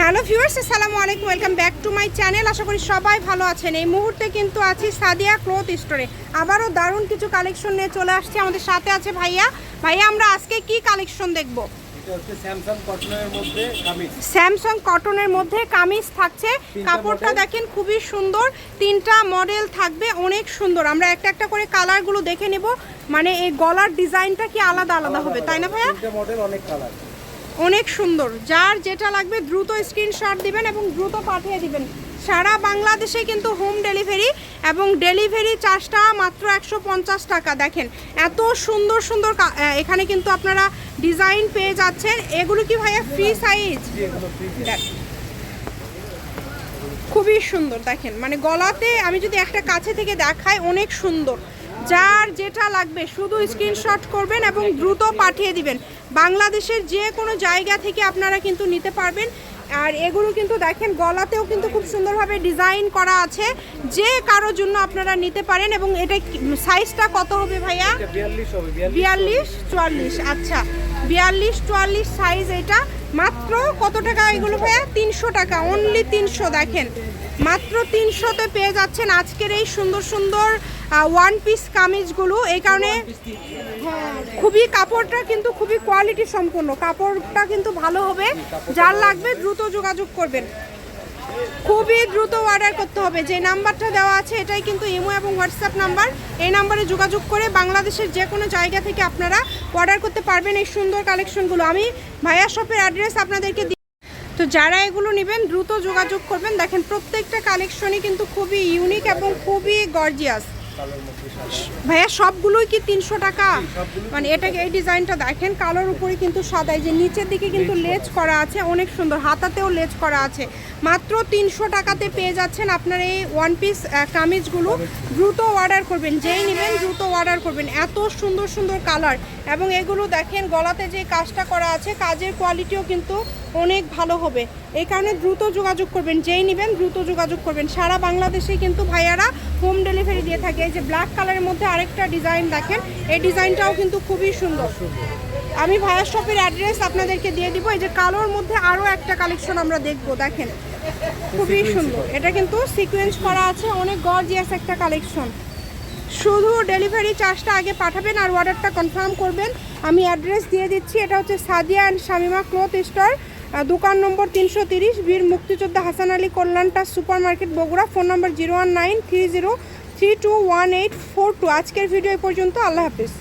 Hello viewers আসসালামু আলাইকুম welcome back to my channel. আশা করি সবাই ভালো আছেন। এই মুহূর্তে কিন্তু আছি সাদিয়া ক্লথ স্টোরে। আবারও দারুণ কিছু কালেকশন নিয়ে চলে আসছে আমাদের সাথে আছে ভাইয়া। ভাইয়া আমরা আজকে কি কালেকশন দেখব? এটা স্যামসাং কটনের মধ্যে কামিজ। স্যামসাং কটনের মধ্যে কামিজ থাকছে। কাপড়টা দেখেন খুবই সুন্দর। তিনটা মডেল থাকবে অনেক সুন্দর। আমরা একটা একটা করে কালারগুলো দেখে নেব। মানে এই গলার ডিজাইনটা কি আলাদা আলাদা হবে তাই না ভাইয়া? মডেল অনেক কালার অনেক সুন্দর। যার যেটা লাগবে দ্রুত স্ক্রিনশট দিবেন এবং দ্রুত পাঠিয়ে দিবেন। সারা বাংলাদেশে কিন্তু হোম ডেলিভারি এবং ডেলিভারি চার্জটা মাত্র একশো পঞ্চাশ টাকা। দেখেন এত সুন্দর সুন্দর এখানে কিন্তু আপনারা ডিজাইন পেয়ে যাচ্ছেন। এগুলো কি ভাইয়া ফ্রি সাইজ খুবই সুন্দর দেখেন। মানে গলাতে আমি যদি একটা কাছে থেকে দেখাই অনেক সুন্দর। যার যেটা লাগবে শুধু স্ক্রিনশট করবেন এবং দ্রুত পাঠিয়ে দিবেন। বাংলাদেশের যে কোনো জায়গা থেকে আপনারা কিন্তু নিতে পারবেন। আর এগুলো কিন্তু দেখেন গলাতেও কিন্তু খুব সুন্দরভাবে ডিজাইন করা আছে। যে কারোর জন্য আপনারা নিতে পারেন এবং এটা সাইজটা কত হবে ভাইয়া? বিয়াল্লিশ চুয়াল্লিশ আচ্ছা। বিয়াল্লিশ চুয়াল্লিশ সাইজ এটা। মাত্র কত টাকা এগুলো ভাইয়া? তিনশো টাকা অনলি তিনশো দেখেন। মাত্র তিনশোতে পেয়ে যাচ্ছেন আজকের এই সুন্দর সুন্দর ওয়ান পিস কামিজগুলো। এই কারণে হ্যাঁ, খুবই কাপড়টা কিন্তু খুবই কোয়ালিটি সম্পন্ন। কাপড়টা কিন্তু ভালো হবে। যার লাগবে দ্রুত যোগাযোগ করবেন। খুবই দ্রুত অর্ডার করতে হবে। যে নাম্বারটা দেওয়া আছে এটাই কিন্তু ইমো এবং হোয়াটসঅ্যাপ নাম্বার। এই নাম্বারে যোগাযোগ করে বাংলাদেশের যে কোনো জায়গা থেকে আপনারা অর্ডার করতে পারবেন এই সুন্দর কালেকশনগুলো আমি ভাইয়া শপের অ্যাড্রেস আপনাদেরকে তো যারা এগুলো নেবেন, দ্রুত যোগাযোগ করবেন। দেখেন, প্রত্যেকটা কালেকশনই কিন্তু খুবই ইউনিক এবং খুবই গর্জিয়াস ভাইয়া সবগুলোই কি তিনশো টাকা? মানে এটাকে এই ডিজাইনটা দেখেন কালোর উপরে কিন্তু সাদা। এই যে নিচের দিকে কিন্তু লেজ করা। আছে অনেক সুন্দর। হাতাতেও লেজ করা আছে। মাত্র তিনশো টাকাতে পেয়ে যাচ্ছেন আপনার এই ওয়ান পিস কামিজগুলো। দ্রুত অর্ডার করবেন যেই নেবেন দ্রুত অর্ডার করবেন। এত সুন্দর সুন্দর কালার এবং এগুলো দেখেন গলাতে যে কাজটা করা আছে কাজের কোয়ালিটিও কিন্তু অনেক ভালো হবে। এই কারণে দ্রুত যোগাযোগ করবেন যেই নেবেন দ্রুত যোগাযোগ করবেন। সারা বাংলাদেশে কিন্তু ভাইয়ারা হোম ডেলিভারি দিয়ে থাকে। এই যে ব্ল্যাক কালারের মধ্যে আরেকটা ডিজাইন দেখেন এই ডিজাইনটাও কিন্তু খুবই সুন্দর। আমি ভাইয়ার শপের অ্যাড্রেস আপনাদেরকে দিয়ে দিব এই যে কালোর মধ্যে আরও একটা কালেকশন আমরা দেখব দেখেন। খুবই সুন্দর। এটা কিন্তু সিকোয়েন্স করা আছে অনেক গর্জিয়াস একটা কালেকশন শুধু ডেলিভারি চার্জটা আগে পাঠাবেন আর অর্ডারটা কনফার্ম করবেন। আমি অ্যাড্রেস দিয়ে দিচ্ছি এটা হচ্ছে Sadia and Shamima cloth store দোকান নম্বর তিনশো তিরিশ বীর মুক্তিযোদ্ধা Hasan Ali কল্যাণটা super market Bogura phone number zero one nine three zero three two one eight four two আজকের ভিডিও পর্যন্ত। আল্লাহ হাফিজ।